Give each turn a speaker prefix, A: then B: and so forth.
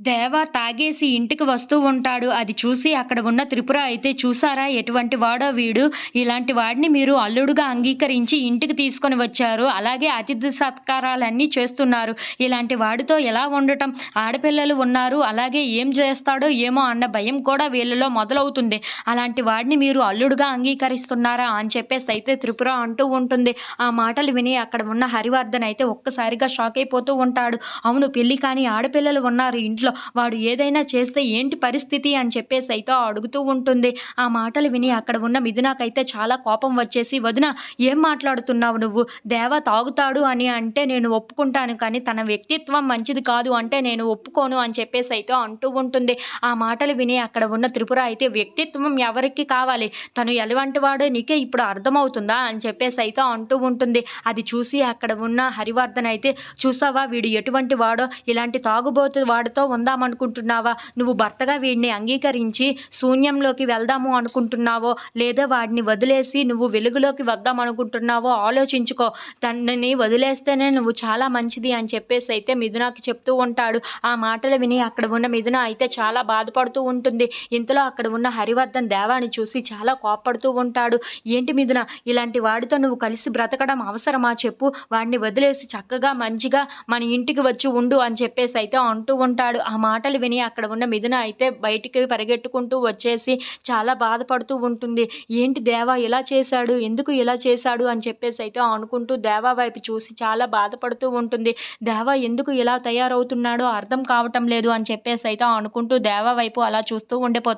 A: దేవ తాగేసి ఇంటికి వస్తూ ఉంటాడు. అది చూసి అక్కడ ఉన్న త్రిపుర అయితే చూసారా ఎటువంటి వాడో వీడు. ఇలాంటి వాడిని మీరు అల్లుడుగా అంగీకరించి ఇంటికి తీసుకొని వచ్చారు. అలాగే అతిథి సత్కారాలన్నీ చేస్తున్నారు. ఇలాంటి వాడితో ఎలా ఉండటం? ఆడపిల్లలు ఉన్నారు. అలాగే ఏం చేస్తాడో ఏమో అన్న భయం కూడా వీళ్ళలో మొదలవుతుంది. అలాంటి వాడిని మీరు అల్లుడుగా అంగీకరిస్తున్నారా అని చెప్పేసి అయితే త్రిపుర అంటూ ఉంటుంది. ఆ మాటలు విని అక్కడ ఉన్న హరివర్ధన్ అయితే ఒక్కసారిగా షాక్ అయిపోతూ ఉంటాడు. అవును పెళ్ళి కానీ ఆడపిల్లలు ఉన్నారు ఇంట్లో. వాడు ఏదైనా చేస్తే ఏంటి పరిస్థితి అని చెప్పేసి అయితే అడుగుతూ ఉంటుంది. ఆ మాటలు విని అక్కడ ఉన్న మిథునాకైతే చాలా కోపం వచ్చేసి వదిన ఏం మాట్లాడుతున్నావు నువ్వు? దేవ తాగుతాడు అని అంటే నేను ఒప్పుకుంటాను కానీ తన వ్యక్తిత్వం మంచిది కాదు అంటే నేను ఒప్పుకోను అని చెప్పేసి అయితే అంటూ ఉంటుంది. ఆ మాటలు విని అక్కడ ఉన్న త్రిపుర అయితే వ్యక్తిత్వం ఎవరికి కావాలి? తను ఎలాంటి వాడో నీకే ఇప్పుడు అర్థమవుతుందా? అని చెప్పేసి అయితే అంటూ ఉంటుంది. అది చూసి అక్కడ ఉన్న హరివర్ధన్ అయితే చూసావా వీడు ఎటువంటి వాడో ఇలాంటి తాగుబోతు వాడితో పొందామనుకుంటున్నావా నువ్వు భర్తగా వీడిని అంగీకరించి శూన్యంలోకి వెళ్దాము అనుకుంటున్నావో లేదా వాడిని వదిలేసి నువ్వు వెలుగులోకి వద్దాం అనుకుంటున్నావో ఆలోచించుకో. తనని వదిలేస్తేనే నువ్వు చాలా మంచిది అని చెప్పేసి అయితే మిథునాకి చెప్తూ ఉంటాడు. ఆ మాటలు విని అక్కడ ఉన్న మిథున అయితే చాలా బాధపడుతూ ఉంటుంది. ఇంతలో అక్కడ ఉన్న హరివర్ధన్ దేవాన్ని చూసి చాలా కోప్పడుతూ ఉంటాడు. ఏంటి మిథున ఇలాంటి వాడితో నువ్వు కలిసి బ్రతకడం అవసరమా చెప్పు? వాడిని వదిలేసి చక్కగా మంచిగా మన ఇంటికి వచ్చి ఉండు అని చెప్పేసి అయితే అంటూ ఉంటాడు. ఆ మాటలు విని అక్కడ ఉన్న మిథున అయితే బయటికి పరిగెట్టుకుంటూ వచ్చేసి చాలా బాధపడుతూ ఉంటుంది. ఏంటి దేవా ఇలా చేశాడు? ఎందుకు ఇలా చేశాడు? అని చెప్పేసి అయితే అనుకుంటూ దేవా వైపు చూసి చాలా బాధపడుతూ ఉంటుంది. దేవా ఎందుకు ఇలా తయారవుతున్నాడో అర్థం కావటం లేదు అని చెప్పేసి అయితే అనుకుంటూ దేవా వైపు అలా చూస్తూ ఉండిపోతుంది.